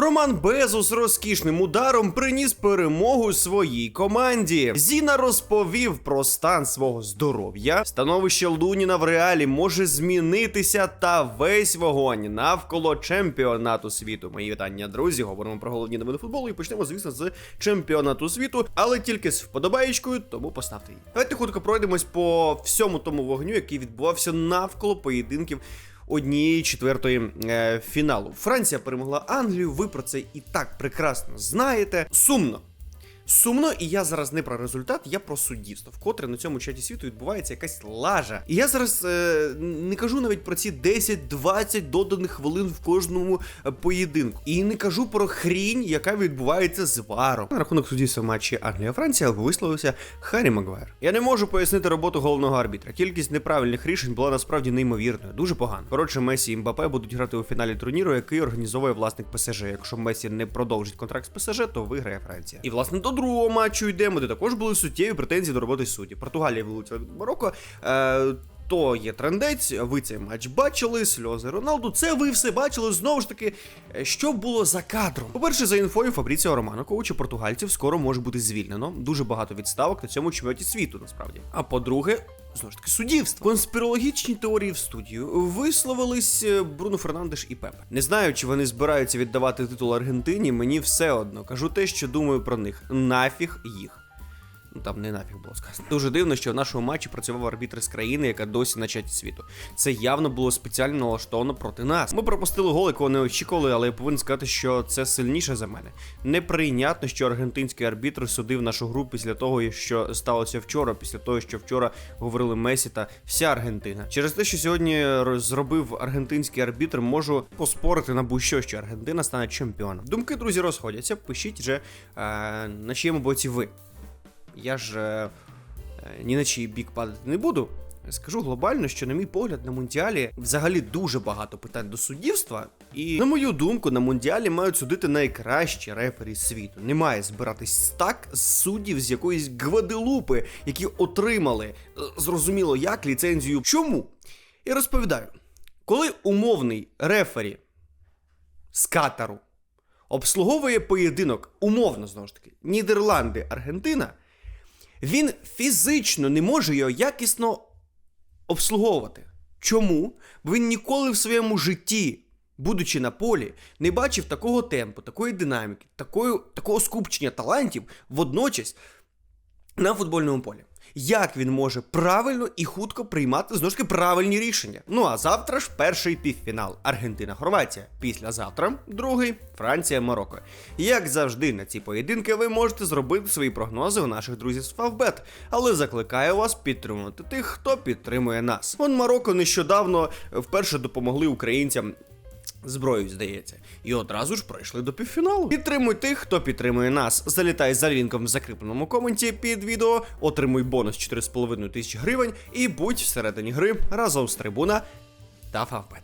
Роман Безус розкішним ударом приніс перемогу своїй команді. Зіна розповів про стан свого здоров'я. Становище Луніна в реалі може змінитися та весь вогонь навколо чемпіонату світу. Мої вітання, друзі. Говоримо про головні новини футболу і почнемо, звісно, з чемпіонату світу, але тільки з вподобаєчкою, тому поставте її. Давайте хутко пройдемось по всьому тому вогню, який відбувався навколо поєдинків однієї четвертої е, фіналу. Франція перемогла Англію. Ви про це і так прекрасно знаєте. Сумно. Сумно, і я зараз не про результат, я про суддівство. Вкотре на цьому чаті світу відбувається якась лажа. І я зараз е, не кажу навіть про ці 10-20 доданих хвилин в кожному е, поєдинку. І не кажу про хрінь, яка відбувається з варом. На рахунок суддівства матчі Англія-Франція висловився Харрі Магуайр. Я не можу пояснити роботу головного арбітра. Кількість неправильних рішень була насправді неймовірною, дуже погано. Коротше, Месі і Мбапе будуть грати у фіналі турніру, який організовує власник ПСЖ. Якщо Месі не продовжить контракт з ПСЖ, то виграє Франція. І власне до другого матчу йдемо, де також були суттєві претензії до роботи судді. Португалія вилучила від Марокко. То є трендець, ви цей матч бачили, сльози Роналду. Це ви все бачили знову ж таки, е, що було за кадром. По-перше, за інфою Фабріціо Романо, коуча португальців, скоро може бути звільнено. Дуже багато відставок на цьому чемпіонаті світу, насправді. А по-друге, знову ж таки, суддівство. Конспірологічні теорії в студію висловились е, Бруно Фернандеш і Пепе. Не знаю, чи вони збираються віддавати титул Аргентині. Мені все одно кажу те, що думаю про них. Нафіг їх. Ну там не нафіг було сказано. Дуже дивно, що в нашому матчі працював арбітр з країни, яка досі на чаті світу. Це явно було спеціально налаштовано проти нас. Ми пропустили гол, якого не очікували, але я повинен сказати, що це сильніше за мене. Неприйнятно, що аргентинський арбітр судив нашу гру після того, що сталося вчора, після того, що вчора говорили Месі та вся Аргентина. Через те, що сьогодні роз- зробив аргентинський арбітр, можу поспорити на будь-що, що Аргентина стане чемпіоном. Думки, друзі, розходяться. Пишіть вже е, на чиєму боці ви. Я ж е, е, ні на чий бік падати не буду. Скажу глобально, що, на мій погляд, на Мундіалі взагалі дуже багато питань до суддівства. І, на мою думку, на Мундіалі мають судити найкращі рефері світу. Не має збиратись стак з суддів з якоїсь Гваделупи, які отримали е, зрозуміло як ліцензію. Чому? Я розповідаю, коли умовний рефері з Катару обслуговує поєдинок, умовно знову ж таки, Нідерланди, Аргентина, він фізично не може його якісно обслуговувати. Чому? Бо він ніколи в своєму житті, будучи на полі, не бачив такого темпу, такої динаміки, такої, такого скупчення талантів водночас на футбольному полі. Як він може правильно і хутко приймати знову ж таки правильні рішення? Ну а завтра ж перший півфінал Аргентина-Хорватія. Післязавтра другий Франція-Марокко. Як завжди, на ці поєдинки ви можете зробити свої прогнози у наших друзів з Фавбет, але закликаю вас підтримувати тих, хто підтримує нас. Вон Марокко нещодавно вперше допомогли українцям зброю, здається, і одразу ж пройшли до півфіналу. Підтримуй тих, хто підтримує нас. Залітай за лінком в закріпленому коменті під відео, отримуй бонус 4,5 тисячі гривень і будь всередині гри разом з трибуна та Фавбет.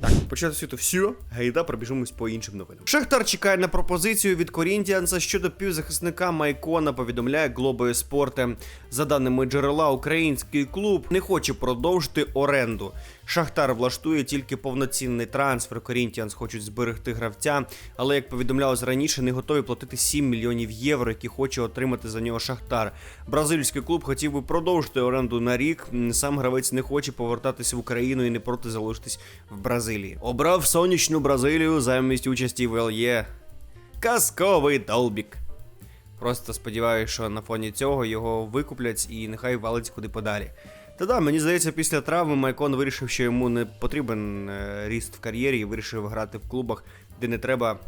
Так, почати світу все, гайда пробіжимось по іншим новинам. Шахтар чекає на пропозицію від Корінтіанса щодо півзахисника Майкона, повідомляє Глобою Спорте. За даними джерела, український клуб не хоче продовжити оренду. Шахтар влаштує тільки повноцінний трансфер. Корінтіанс хочуть зберегти гравця, але як повідомлялось раніше, не готові платити 7 мільйонів євро, які хоче отримати за нього Шахтар. Бразильський клуб хотів би продовжити оренду на рік. Сам гравець не хоче повертатися в Україну і не проти залишитись в Бразилії. Обрав сонячну Бразилію замість участі в ЛЄ. Казковий долбік. Просто сподіваюся, що на фоні цього його викуплять і нехай валить куди подалі. Та да, мені здається, після травми Майкон вирішив, що йому не потрібен е, ріст в кар'єрі і вирішив грати в клубах, де не треба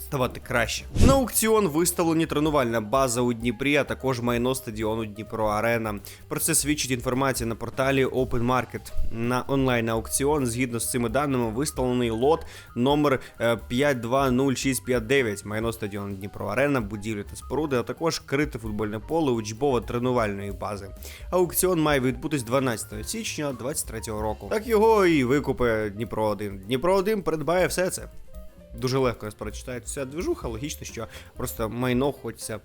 ставати краще. На аукціон виставлені тренувальна база у Дніпрі, а також майно стадіону Дніпро Арена. Про це свідчить інформація на порталі Open Market. На онлайн аукціон, згідно з цими даними, виставлений лот номер е, 520659, майно стадіону Дніпро Арена, будівлі та споруди, а також крите футбольне поле учбово тренувальної бази. Аукціон має відбутись 12 січня 2023 року. Так його і викупи Дніпро 1 Дніпро 1 придбає все це. Дуже легко насправді ця движуха. Логічно, що просто майно хочеться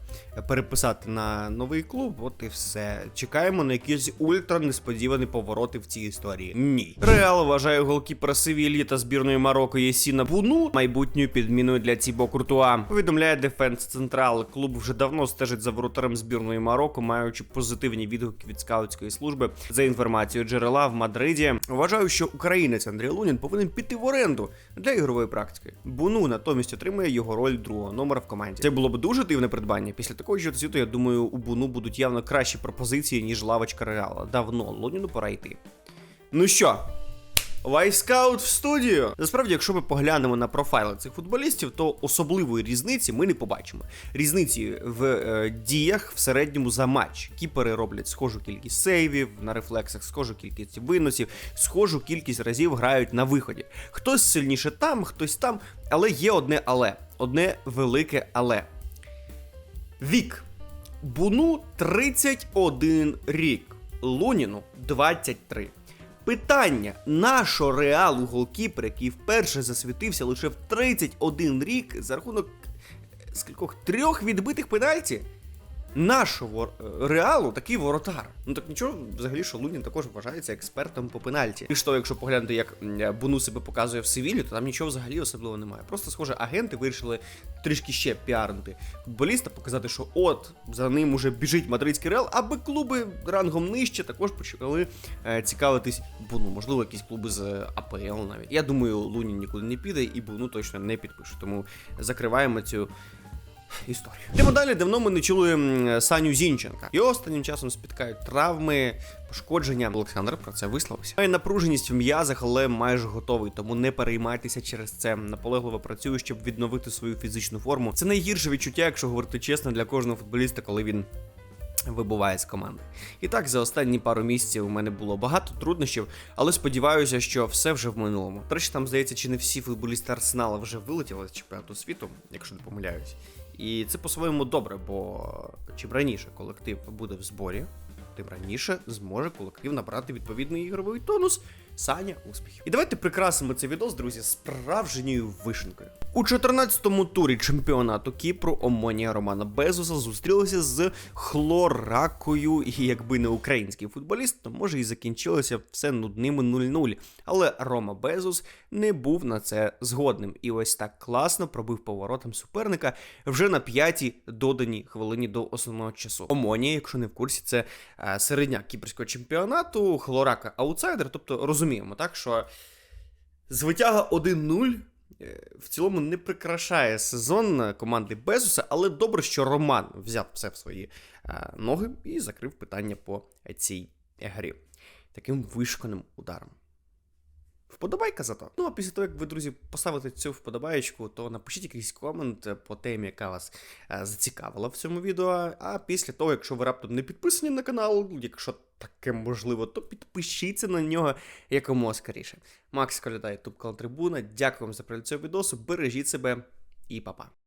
переписати на новий клуб. От і все. Чекаємо на якісь ультра несподівані повороти в цій історії. Ні. Реал вважає голкіпера Севілі та збірної Марокко Єсіна Буну майбутньою підміною для Тібо Куртуа. Повідомляє Дефенс Централ. Клуб вже давно стежить за воротарем збірної Марокко, маючи позитивні відгуки від скаутської служби. За інформацією джерела в Мадриді, вважаю, що українець Андрій Лунін повинен піти в оренду для ігрової практики. Буну натомість отримує його роль другого номера в команді. Це було б дуже дивне придбання. Після такого ж я думаю, у Буну будуть явно кращі пропозиції, ніж лавочка Реала. Давно Лоніну пора йти. Ну що, Вайскаут в студію. Насправді, якщо ми поглянемо на профайли цих футболістів, то особливої різниці ми не побачимо. Різниці в е, діях в середньому за матч. Кіпери роблять схожу кількість сейвів, на рефлексах схожу кількість виносів, схожу кількість разів грають на виході. Хтось сильніше там, хтось там, але є одне але. Одне велике але. Вік. Буну 31 рік, Луніну 23. Питання: нашого реалу голкіпер, який вперше засвітився лише в 31 рік за рахунок е, скількох трьох відбитих пенальті? Нашого е, реалу такий воротар. Ну так нічого, взагалі, що Лунін також вважається експертом по пенальті. І що, якщо поглянути, як Буну себе показує в Севілі, то там нічого взагалі особливо немає. Просто, схоже, агенти вирішили трішки ще піарнути футболіста, показати, що от за ним уже біжить мадридський реал, аби клуби рангом нижче також почали е, цікавитись Буну. Можливо, якісь клуби з е, АПЛ навіть. Я думаю, Лунін нікуди не піде і Буну точно не підпише. Тому закриваємо цю історію. Йдемо далі. Давно ми не чули Саню Зінченка. Його останнім часом спіткають травми, пошкодження. Олександр про це висловився. Має напруженість в м'язах, але майже готовий. Тому не переймайтеся через це. Наполегливо працюю, щоб відновити свою фізичну форму. Це найгірше відчуття, якщо говорити чесно, для кожного футболіста, коли він. Вибуває з команди. І так, за останні пару місяців у мене було багато труднощів, але сподіваюся, що все вже в минулому. До там здається, чи не всі футболісти Арсенала вже вилетіли з чемпіонату світу, якщо не помиляюсь. І це по-своєму добре, бо чим раніше колектив буде в зборі, тим раніше зможе колектив набрати відповідний ігровий тонус. Саня успіхів. І давайте прикрасимо цей відос, друзі, справжньою вишенкою. У 14-му турі чемпіонату Кіпру Омонія Романа Безуса зустрілися з Хлоракою, і якби не український футболіст, то може і закінчилося все нудними 0-0. Але Рома Безус не був на це згодним. І ось так класно пробив поворотом суперника вже на п'ятій доданій хвилині до основного часу. Омонія, якщо не в курсі, це е, середняк кіпрського чемпіонату, Хлорака аутсайдер, тобто розуміємо, так що звитяга 1-0 е, в цілому не прикрашає сезон команди Безуса, але добре, що Роман взяв все в свої е, ноги і закрив питання по цій грі. Таким вишканим ударом. Вподобайка зато. Ну а після того, як ви, друзі, поставите цю вподобаєчку, то напишіть якийсь комент по темі, яка вас е, зацікавила в цьому відео. А після того, якщо ви раптом не підписані на канал, якщо таке можливо, то підпишіться на нього якомога скоріше. Макс Коляда, ютуб Трибуна. Дякую вам за перегляд цього відосу. Бережіть себе і па-па.